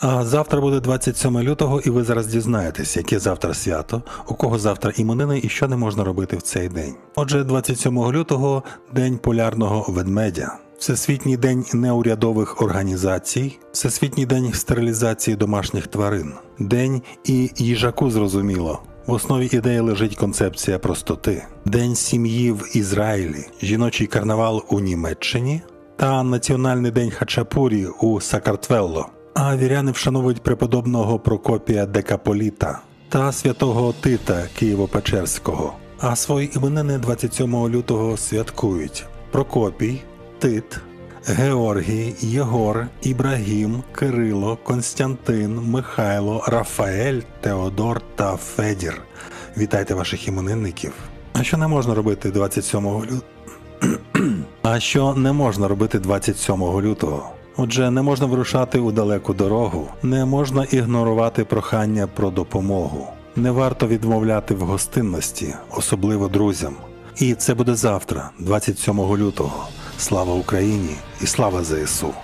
А завтра буде 27 лютого, і ви зараз дізнаєтесь, яке завтра свято, у кого завтра іменини і що не можна робити в цей день. Отже, 27 лютого день полярного ведмедя. Всесвітній день неурядових організацій, Всесвітній день стерилізації домашніх тварин, День і їжаку зрозуміло. В основі ідеї лежить концепція простоти, День сім'ї в Ізраїлі, жіночий карнавал у Німеччині та Національний день Хачапурі у Сакартвелло. А віряни вшановують преподобного Прокопія Декаполіта та святого Тита Києво-Печерського. А свої іменини 27 лютого святкують Прокопій, Тит, Георгій, Єгор, Ібрагім, Кирило, Константин, Михайло, Рафаель, Теодор та Федір. Вітайте ваших іменинників. А що не можна робити 27 лютого? А що не можна робити 27 лютого? Отже, не можна вирушати у далеку дорогу, не можна ігнорувати прохання про допомогу, не варто відмовляти в гостинності, особливо друзям. І це буде завтра, 27 лютого. Слава Україні і слава ЗСУ!